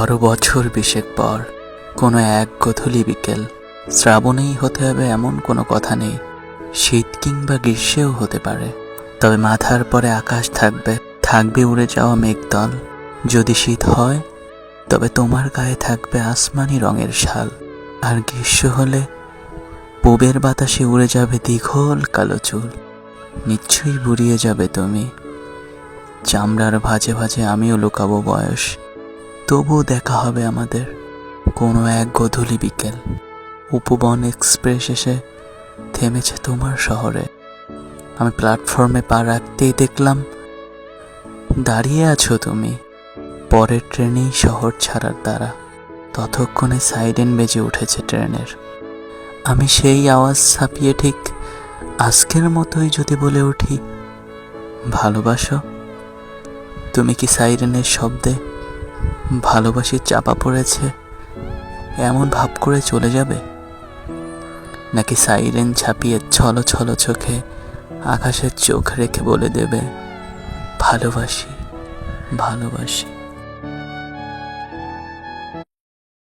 ধরো বছর বিশেক পর কোনো এক গধূলি বিকেল শ্রাবণেই হতে হবে এমন কোনো কথা নেই। শীত কিংবা গ্রীষ্মেও হতে পারে। তবে মাথার পরে আকাশ থাকবে থাকবে উড়ে যাওয়া মেঘদল। যদি শীত হয়, তবে তোমার গায়ে থাকবে আসমানি রঙের শাল। আর গ্রীষ্ম হলে পূবের বাতাসে উড়ে যাবে দীঘল কালো চুল। নিশ্চয়ই বুড়িয়ে যাবে তুমি। চামড়ার ভাজে ভাজে আমিও লুকাবো বয়স। তবুও দেখা হবে আমাদের। কোনো এক গধূলি বিকেল, উপবন এক্সপ্রেস এসে থেমেছে তোমার শহরে। আমি প্ল্যাটফর্মে পা রাখতেই দেখলাম, দাঁড়িয়ে আছো তুমি। পরের ট্রেনেই শহর ছাড়ার দ্বারা, ততক্ষণে সাইরেন বেজে উঠেছে ট্রেনের। আমি সেই আওয়াজ ছাপিয়ে ঠিক আজকের মতোই যদি বলে উঠি, ভালোবাসো? তুমি কি সাইরেনের শব্দে ভালোবাসি চাপা পড়েছে, এমন ভাব করে চলে যাবে? নাকি সাইরেন ছাপিয়ে ছলো ছলো চোখে আকাশের চোখ রেখে বলে দেবে, ভালোবাসি ভালোবাসি।